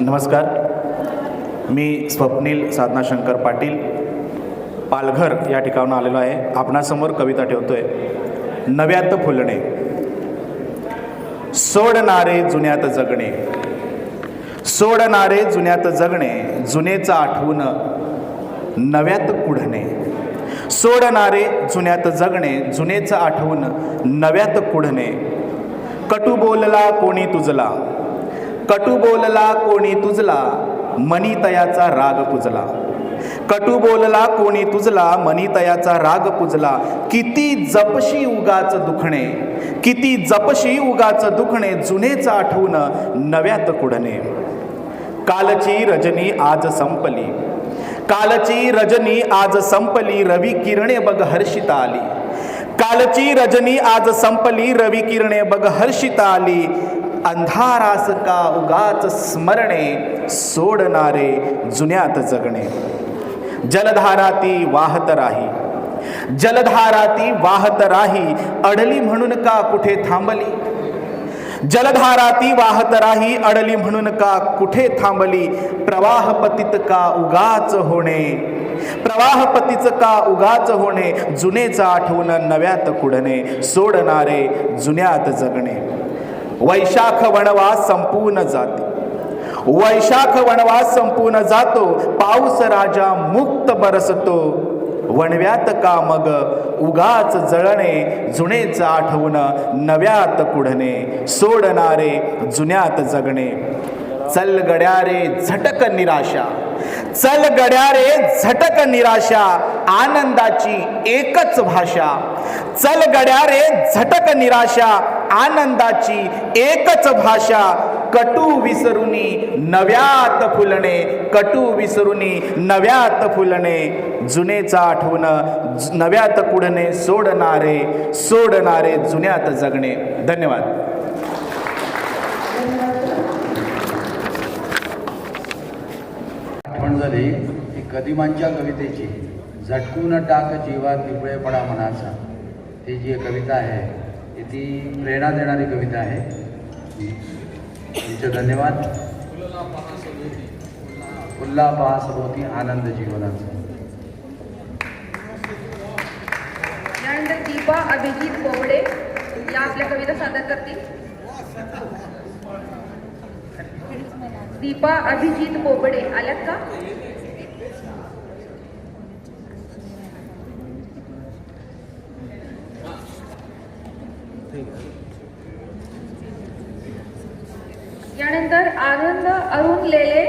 नमस्कार. मी स्वप्नील साधना शंकर पाटील. पालघर या ठिकाणून आलेलो आहे. आपणासमोर कविता ठेवतोय. नव्यात फुलणे. सोडणारे जुन्यात जगणे. सोडणारे जुन्यात जगणे जुनेचं आठवून नव्यात कुढणे. सोडणारे जुन्यात जगणे जुनेचं आठवून नव्यात कुढणे. कटू बोलला कोणी तुझला. कटू बोलला कोणी तुझला मनी तयाचा राग पुजला कटू बोलला कोणी तुझला मनी तयाचा राग पुजला किती जपशी उगाच दुखणे किती जपशी उगाच दुखणे जुनेच आठवून नव्यात कुडणे. कालची रजनी आज संपली. कालची रजनी आज संपली रवी किरणे बघ हर्षिता आली. कालची रजनी आज संपली रवी किरणे बघ हर्षिता आली. अंधारास का उगाच स्मरणे सोडणारे जुन्यात जगणे. जलधाराती वाहत राही. जलधाराती वाहत राही अडली म्हणून का कुठे थांबली? जलधाराती वाहत राही अडली म्हणून का कुठे थांबली? प्रवाह पतित का उगाच होणे? प्रवाह पतीच का उगाच होणे? जुनेचा आठवण नव्यात कुडणे सोडणारे जुन्यात जगणे. वैशाख वणवास संपूर्ण जाते. वैशाख वनवास संपूर्ण जातो पाऊस राजा मुक्त बरसतो. वणव्यात का मग उगाच जळणे जुनेच आठवण नव्यात कुढणे सोडणारे जुन्यात जगणे. चल गड्यारे झटक निराशा. चल गड्यारे झटक निराशा आनंदाची एकच भाषा. चल गड्यारे झटक निराशा आनंदाची एकच भाषा कटू विसरुनी नव्यात फुलणे कटू विसरुनी नव्यात फुलणे. जुनेचा आठवण नव्यात कुडणे सोडणारे सोडणारे जुन्यात जगणे. धन्यवाद. आठवण झाली ती कदिमांच्या कवितेची झटकून टाक जीवात निपळेपणा मनाचा ती जी कविता आहे ती प्रेरणा देणारी कविता आहे. तुमचे धन्यवाद. फुल्ला पहा सभोवती आनंद जीवनाचा. त्यानंतर दीपा अभिजित बोबडे या आपल्या कविता सादर करतील. दीपा अभिजित बोबडे आल्यात का? यानंतर आनंद अरुण लेले